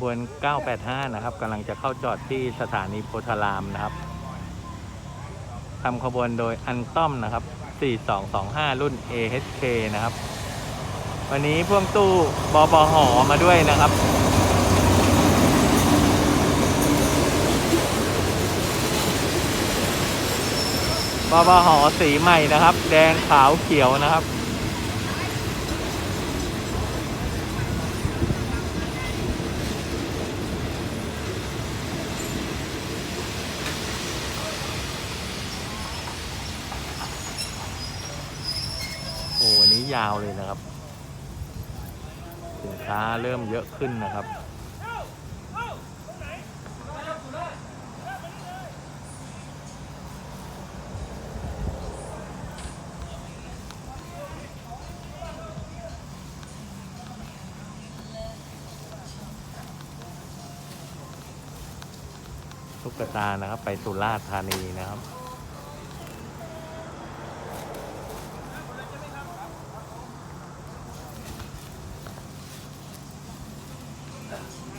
บวน 985 นะครับกำลังจะเข้าจอดที่สถานีโพธารามนะครับทำขบวนโดยอันต้อมนะครับ 4225 รุ่น AHK นะครับ วันนี้พ่วงตู้บอบหอมาด้วยนะครับบอบหอสีใหม่นะครับ แดงขาวเขียวนะครับ นี้ยาวเลยนะครับ สินค้าเริ่มเยอะขึ้นนะครับ ตุ๊กตานะครับ ไปสุราษฎร์ธานีนะครับ 감사합니다.